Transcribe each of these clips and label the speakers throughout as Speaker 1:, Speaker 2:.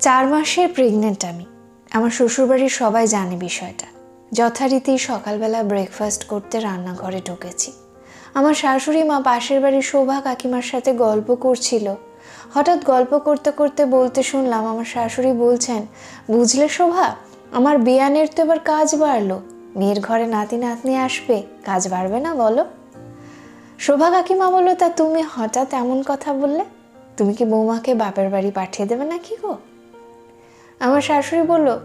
Speaker 1: চার মাসের প্রেগনেন্ট আমি। আমার শ্বশুরবাড়ির সবাই জানে বিষয়টা। যথারীতি সকালবেলা ব্রেকফাস্ট করতে রান্নাঘরে ঢুকেছি। আমার শাশুড়ি মা পাশের বাড়ির শোভা কাকিমার সাথে গল্প করছিল। হঠাৎ গল্প করতে করতে বলতে শুনলাম আমার শাশুড়ি বলছেন, বুঝলে শোভা, আমার বিয়ানের তো এবার কাজ বাড়লো। মেয়ের ঘরে নাতি নাতনি আসবে, কাজ বাড়বে না বলো? শোভা কাকিমা বলল, তা তুমি হঠাৎ এমন কথা বললে? তুমি কি বৌমাকে বাপের বাড়ি পাঠিয়ে দেবে নাকি গো? আমার শাশুড়ি বলল,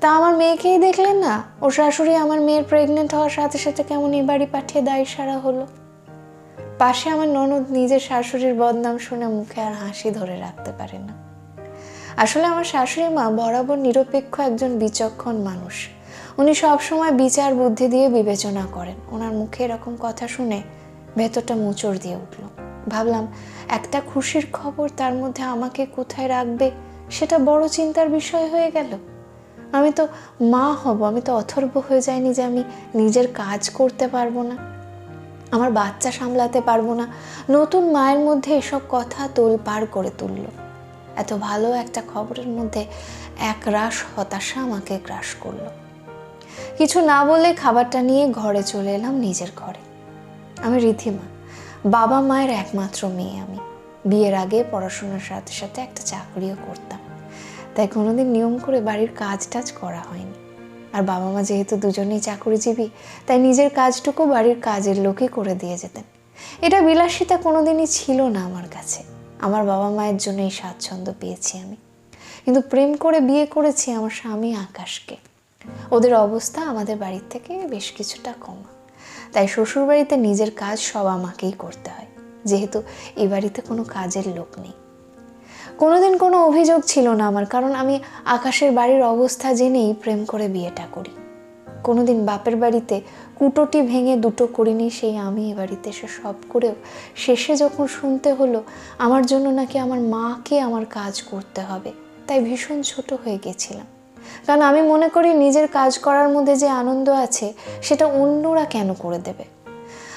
Speaker 1: তা আমার মেয়েকেই দেখলেন না? ও শাশুড়ি আমার মেয়ের প্রেগনেন্ট হওয়ার সাথে সাথে কেমন এই বাড়ি পাঠিয়ে দায়ী সারা হলো? পাশে আমার ননদ নিজের শাশুড়ির বদনাম শুনে মুখে আর হাসি ধরে রাখতে পারে না। আসলে আমার শাশুড়ি মা বরাবর নিরপেক্ষ একজন বিচক্ষণ মানুষ। উনি সবসময় বিচার বুদ্ধি দিয়ে বিবেচনা করেন। ওনার মুখে এরকম কথা শুনে ভেতরটা মোচড় দিয়ে উঠল। ভাবলাম, একটা খুশির খবর তার মধ্যে আমাকে কোথায় রাখবে? সেটা বড় চিন্তার বিষয় হয়ে গেল। আমি তো মা হব, আমি তো অথর্ব হয়ে যাইনি যে আমি নিজের কাজ করতে পারব না, আমার বাচ্চা সামলাতে পারব না। নতুন মায়ের মধ্যে এসব কথা তোলপাড় করে তুলল। এত ভালো একটা খবরের মধ্যে এক রাশ হতাশা আমাকে গ্রাস করল। কিছু না বলে খাবারটা নিয়ে ঘরে চলে এলাম নিজের ঘরে। আমি রিধিমা, বাবা মায়ের একমাত্র মেয়ে আমি। বিয়ের আগে পড়াশোনার সাথে সাথে একটা চাকরিও করতাম। তাই কোনোদিন নিয়ম করে বাড়ির কাজ টাজ করা হয়নি। আর বাবা মা যেহেতু দুজনেই চাকরিজীবী, তাই নিজের কাজটুকু বাড়ির কাজের লোকই করে দিয়ে যেতেন। এটা বিলাসিতা কোনোদিনই ছিল না আমার কাছে। আমার বাবা মায়ের জন্য এই স্বাচ্ছন্দ্য পেয়েছি আমি। কিন্তু প্রেম করে বিয়ে করেছি আমার স্বামী আকাশকে। ওদের অবস্থা আমাদের বাড়ির থেকে বেশ কিছুটা কমা। তাই শ্বশুরবাড়িতে নিজের কাজ সব আমাকেই করতে হয়। যেহেতু এ বাড়িতে কোনো কাজের লোক নেই। কোনোদিন কোনো অভিযোগ ছিল না আমার, কারণ আমি আকাশের বাড়ির অবস্থা জেনেই প্রেম করে বিয়েটা করি। কোনোদিন বাপের বাড়িতে কুটোটি ভেঙে দুটো করিনি, সেই আমি এ বাড়িতে এসে সব করেও শেষে যখন শুনতে হলো, আমার জন্য নাকি আমার মাকে আমার কাজ করতে হবে, তাই ভীষণ ছোট হয়ে গেছিলাম। কারণ আমি মনে করি নিজের কাজ করার মধ্যে যে আনন্দ আছে, সেটা অন্যরা কেন করে দেবে?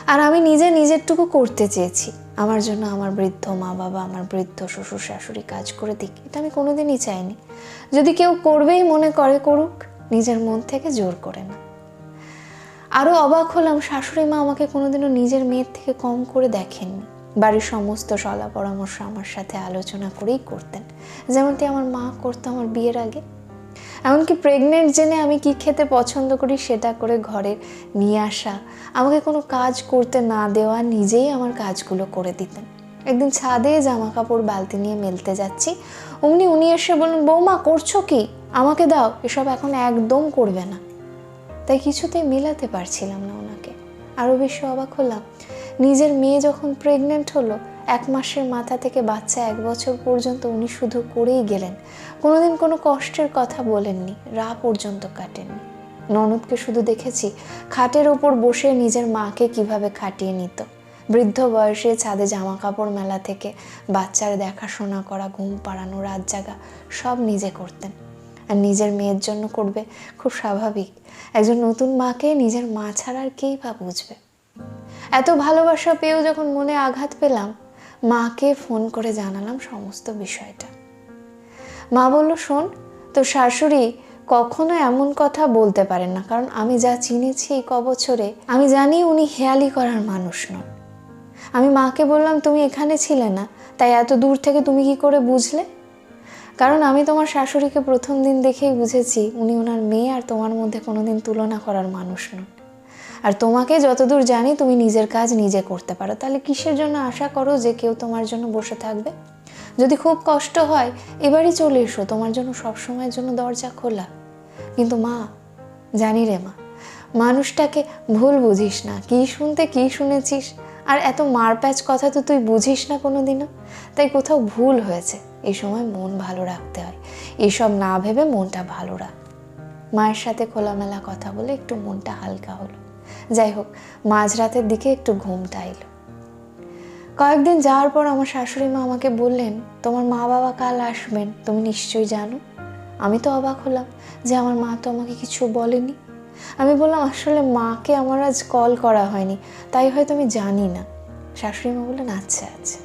Speaker 1: আর আমি নিজে নিজেরটুকু করতে চেয়েছি। আমার জন্য আমার বৃদ্ধ মা বাবা, আমার বৃদ্ধ শ্বশুর শাশুড়ি কাজ করে দিক, এটা আমি কোনোদিনই চাইনি। যদি কেউ করবেই মনে করে করুক, নিজের মন থেকে জোর করে না। আরও অবাক হলাম, শাশুড়ি মা আমাকে কোনোদিনও নিজের মেয়ের থেকে কম করে দেখেননি। বাড়ির সমস্ত সলা পরামর্শ আমার সাথে আলোচনা করেই করতেন। যেমনটি আমার মা করতো আমার বিয়ের আগে। এমনকি প্রেগনেন্ট জেনে আমি কি খেতে পছন্দ করি সেটা করে ঘরে নিয়ে আসা। আমাকে কোনো কাজ করতে না দেওয়া নিজেই আমার কাজগুলো করে দিতেন। একদিন ছাদে জামা কাপড় বালতি নিয়ে মেলতে যাচ্ছি। অমনি উনি এসে বললেন, বৌমা, করছ কি? আমাকে দাও, এসব এখন একদম করবে না। তাই কিছুতেই মেলাতে পারছিলাম না ওনাকে আরও বেশি অবাক হলাম। নিজের মেয়ে যখন প্রেগনেন্ট হলো এক মাসের মাথা থেকে বাচ্চা এক বছর পর্যন্ত উনি শুধু করেই গেলেন। কোনোদিন কোনো কষ্টের কথা বলেননি, রা পর্যন্ত কাটেননি। ননদকে শুধু দেখেছি, খাটের ওপর বসে নিজের মাকে কীভাবে খাটিয়ে নিত। বৃদ্ধ বয়সে ছাদে জামা কাপড় মেলা থেকে বাচ্চার দেখাশোনা করা, ঘুম পাড়ানো, রাত জাগা, সব নিজে করতেন। আর নিজের মেয়ের জন্য করবে খুব স্বাভাবিক। একজন নতুন মাকে নিজের মা ছাড়া আর কেই বা বুঝবে? এত ভালোবাসা পেয়েও যখন মনে আঘাত পেলাম মাকে ফোন করে জানালাম সমস্ত বিষয়টা। মা বলল, শোন তো শাশুড়ি কখনো এমন কথা বলতে পারেন না। কারণ আমি যা চিনেছি এই কবছরে, আমি জানি উনি হেয়ালি করার মানুষ নন। আমি মাকে বললাম, তুমি এখানে ছিলে না, তাই এত দূর থেকে তুমি কি করে বুঝলে? কারণ আমি তোমার শাশুড়িকে প্রথম দিন দেখেই বুঝেছি উনি ওনার মেয়ে আর তোমার মধ্যে কোনোদিন তুলনা করার মানুষ নন। আর তোমাকে যতদূর জানি, তুমি নিজের কাজ নিজে করতে পারো। তাহলে কিসের জন্য আশা করো যে কেউ তোমার জন্য বসে থাকবে? যদি খুব কষ্ট হয়, এবারই চলে এসো। তোমার জন্য সব সময়ের জন্য দরজা খোলা। কিন্তু মা, জানি রে মা, মানুষটাকে ভুল বুঝিস না। কি শুনতে, কি শুনেছিস? আর এত মারপ্যাচ কথা তো তুই বুঝিস না কোনোদিনও? তাই কোথাও ভুল হয়েছে। এই সময় মন ভালো রাখতে হয়। এসব না ভেবে মনটা ভালো রাখ। মায়ের সাথে খোলামেলা কথা বলে একটু মনটা হালকা হলো। যাই হোক, মাঝরাতের দিকে একটু ঘুমটা এলো। কয়েকদিন যাওয়ার পর আমার শাশুড়ি মা আমাকে বললেন, তোমার মা বাবা কাল আসবেন, তুমি নিশ্চয়ই জানো? আমি তো অবাক হলাম যে আমার মা তো আমাকে কিছু বলেনি। আমি বললাম, আসলে মাকে আমার আজ কল করা হয়নি, তাই হয়তো আমি জানি না। শাশুড়ি মা বললেন আচ্ছা আচ্ছা।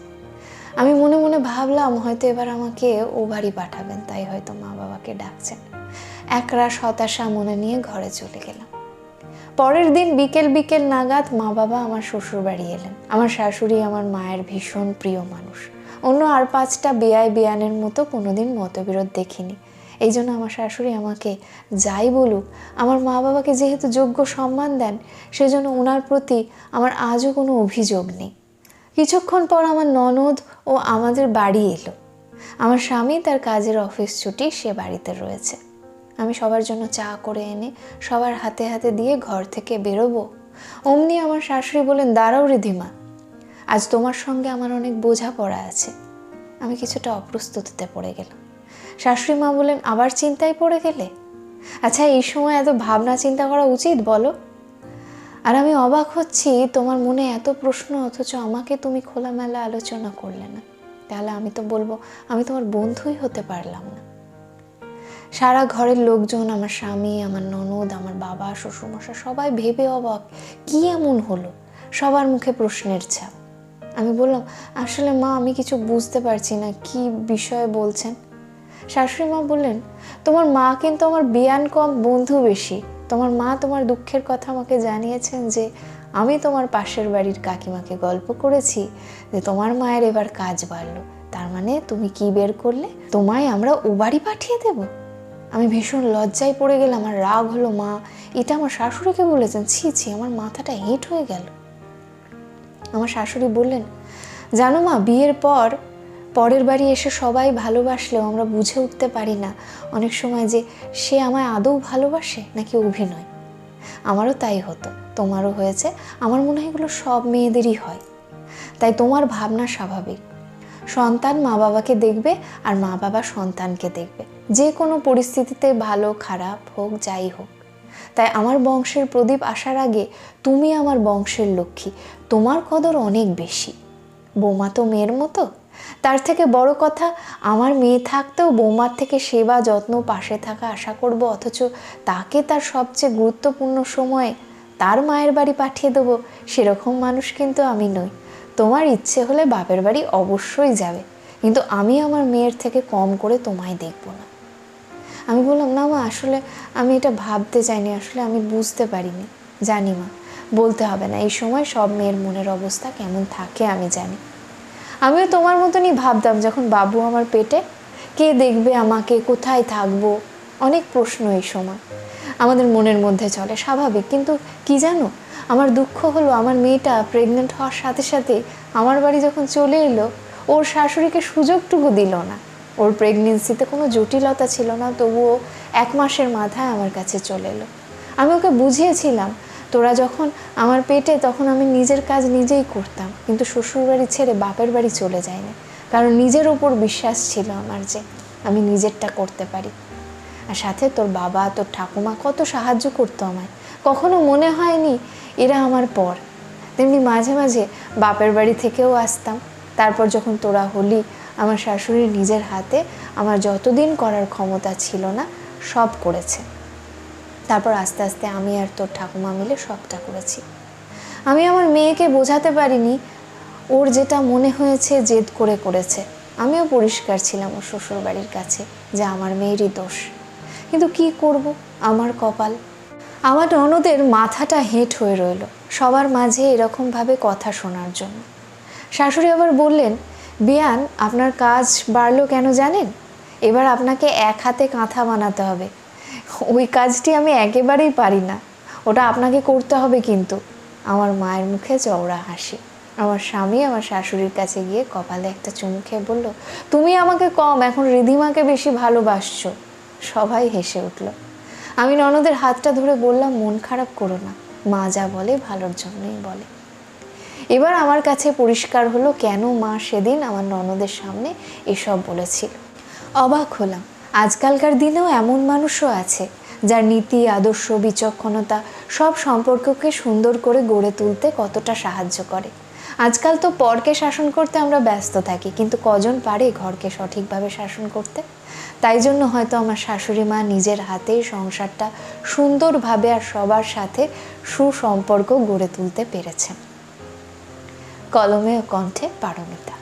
Speaker 1: আমি মনে মনে ভাবলাম, হয়তো এবার আমাকে ও বাড়ি পাঠাবেন, তাই হয়তো মা বাবাকে ডাকছেন। একরাশ হতাশা মনে নিয়ে ঘরে চলে গেলাম। পরের দিন বিকেল বিকেল নাগাদ মা বাবা আমার শ্বশুর বাড়ি এলেন। আমার শাশুড়ি আমার মায়ের ভীষণ প্রিয় মানুষ। অন্য আর পাঁচটা বেয়াই বেয়ানের মতো কোনোদিন মতবিরোধ দেখিনি। এই জন্য আমার শাশুড়ি আমাকে যাই বলুক, আমার মা বাবাকে যেহেতু যোগ্য সম্মান দেন, সেজন্য ওনার প্রতি আমার আজও কোনো অভিযোগ নেই। কিছুক্ষণ পর আমার ননদ ও আমাদের বাড়ি এলো। আমার স্বামী তার কাজের অফিস ছুটি সে বাড়িতে রয়েছে। আমি সবার জন্য চা করে এনে সবার হাতে হাতে দিয়ে ঘর থেকে বেরোবো? অমনি আমার শাশুড়ি বলেন, দাঁড়াও রিধিমা, আজ তোমার সঙ্গে আমার অনেক বোঝাপড়া আছে। আমি কিছুটা অপ্রস্তুতিতে পড়ে গেলাম। শাশুড়ি মা বলেন, আবার চিন্তায় পড়ে গেলে? আচ্ছা এই সময় এত ভাবনা চিন্তা করা উচিত বলো? আর আমি অবাক হচ্ছি, তোমার মনে এত প্রশ্ন, অথচ আমাকে তুমি খোলামেলা আলোচনা করলে না। তাহলে আমি তো বলব, আমি তোমার বন্ধুই হতে পারলাম না। সারা ঘরের লোকজন, আমার স্বামী, আমার ননদ, আমার বাবা শ্বশুরমশা সবাই ভেবে অবাক। কি এমন হলো? সবার মুখে প্রশ্নের ছাপ। আমি বললাম, আসলে মা, আমি কিছু বুঝতে পারছি না, কি বিষয়ে বলছেন? শাশুড়ি মা বললেন, তোমার মা কিন্তু আমার বিয়ান কম বন্ধু বেশি। তোমার মা তোমার দুঃখের কথা আমাকে জানিয়েছেন যে, আমি তোমার পাশের বাড়ির কাকিমাকে গল্প করেছি যে, তোমার মায়ের এবার কাজ বাড়লো। তার মানে তুমি কি বের করলে? তোমায় আমরা ও বাড়ি পাঠিয়ে দেব। আমি ভীষণ লজ্জায় পড়ে গেলাম আমার রাগ হলো, মা। এটা আমার শাশুড়িকে বলেছেন। ছি ছি, আমার মাথাটা হেঁট হয়ে গেল। আমার শাশুড়ি বললেন, জানো মা, বিয়ের পর, পরের বাড়ি এসে সবাই ভালোবাসলেও আমরা বুঝে উঠতে পারি না অনেক সময় যে সে আমায় আদৌ ভালোবাসে নাকি অভিনয়। আমারও তাই হতো, তোমারও হয়েছে। আমার মনে হয় এগুলো সব মেয়েদেরই হয়। তাই তোমার ভাবনা স্বাভাবিক। সন্তান মা বাবাকে দেখবে আর মা বাবা সন্তানকে দেখবে। যে কোনো পরিস্থিতিতে ভালো, খারাপ হোক, যাই হোক। তাই আমার বংশের প্রদীপ আসার আগে তুমি আমার বংশের লক্ষ্মী, তোমার কদর অনেক বেশি। বৌমা তো মেয়ের মতো। তার থেকে বড় কথা, আমার মেয়ে থাকতেও বৌমার থেকে সেবা, যত্ন, পাশে থাকা আশা করব, অথচ তাকে তার সবচেয়ে গুরুত্বপূর্ণ সময়ে তার মায়ের বাড়ি পাঠিয়ে দেবো, সেরকম মানুষ কিন্তু আমি নই। তোমার ইচ্ছে হলে বাপের বাড়ি অবশ্যই যাবে, কিন্তু আমি আমার মেয়ের থেকে কম করে তোমায় দেখব না। আমি বললাম, না মা, আসলে আমি এটা ভাবতে চাইনি, আসলে আমি বুঝতে পারিনি। জানি মা, বলতে হবে না। এই সময় সব মেয়ের মনের অবস্থা কেমন থাকে আমি জানি। আমিও তোমার মতনই ভাবতাম, যখন বাবু আমার পেটে, কে দেখবে আমাকে? কোথায় থাকব? অনেক প্রশ্ন এই সময়। আমাদের মনের মধ্যে চলে, স্বাভাবিক। কিন্তু কি জানো, আমার দুঃখ হলো, আমার মেয়েটা প্রেগনেন্ট হওয়ার সাথে সাথে আমার বাড়ি যখন চলে এলো, ওর শাশুড়িকে সুযোগটুকু দিল না। ওর প্রেগনেন্সিতে কোনো জটিলতা ছিল না, তবুও এক মাসের মাথায় আমার কাছে চলে এলো। আমি ওকে বুঝিয়েছিলাম, তোরা যখন আমার পেটে, তখন আমি নিজের কাজ নিজেই করতাম, কিন্তু শ্বশুর বাড়ি ছেড়ে বাপের বাড়ি চলে যায়নি কারণ নিজের ওপর বিশ্বাস ছিল আমার যে আমি নিজেরটা করতে পারি। আর সাথে তোর বাবা, তোর ঠাকুমা কত সাহায্য করতো আমায়। কখনো মনে হয়নি এরা আমার পর। তেমনি মাঝে মাঝে বাপের বাড়ি থেকেও আসতাম। তারপর যখন তোরা হলি আমার শাশুড়ি নিজের হাতে আমার যতদিন করার ক্ষমতা ছিল না, সব করেছে। তারপর আস্তে আস্তে আমি আর তোর ঠাকুমা মিলে সবটা করেছি। আমি আমার মেয়েকে বোঝাতে পারিনি, ওর যেটা মনে হয়েছে জেদ করে করেছে। আমিও পরিষ্কার ছিলাম ওর শ্বশুর বাড়ির কাছে যে আমার মেয়েরই দোষ। কিন্তু কি করব, আমার কপাল? আমার ননদের মাথাটা হেঁট হয়ে রইল সবার মাঝে এরকমভাবে কথা শোনার জন্য। শাশুড়ি আবার বললেন বিয়ান, আপনার কাজ বাড়লো কেন জানেন? এবার আপনাকে এক হাতে কাঁথা বানাতে হবে। ওই কাজটি আমি একেবারেই পারি না। ওটা আপনাকে করতে হবে কিন্তু। আমার মায়ের মুখে চওড়া হাসি। আমার স্বামী আমার শাশুড়ির কাছে গিয়ে কপালে একটা চুমু খেয়ে বলল, তুমি আমাকে কম, এখন রিধিমাকে বেশি ভালোবাসছো। সবাই হেসে উঠল। আমি ননদের হাতটা ধরে বললাম, মন খারাপ করো না। মা যা বলে ভালোর জন্যই বলে। এবার আমার কাছে পরিষ্কার হলো কেন মা সেদিন আমার ননদের সামনে এসব বলেছিল। অবাক হলাম। আজকালকার দিনেও এমন মানুষও আছে, যার নীতি, আদর্শ, বিচক্ষণতা সব সম্পর্ককে সুন্দর করে গড়ে তুলতে কতটা সাহায্য করে। আজকাল তো পরকে শাসন করতে আমরা ব্যস্ত থাকি, কিন্তু কজন পারে ঘরকে সঠিকভাবে শাসন করতে? তাই জন্য হয়তো আমার শাশুড়ি মা নিজের হাতেই সংসারটা সুন্দরভাবে আর সবার সাথে সুসম্পর্ক গড়ে তুলতে পেরেছেন। কলমে ও কণ্ঠে পারমিতা।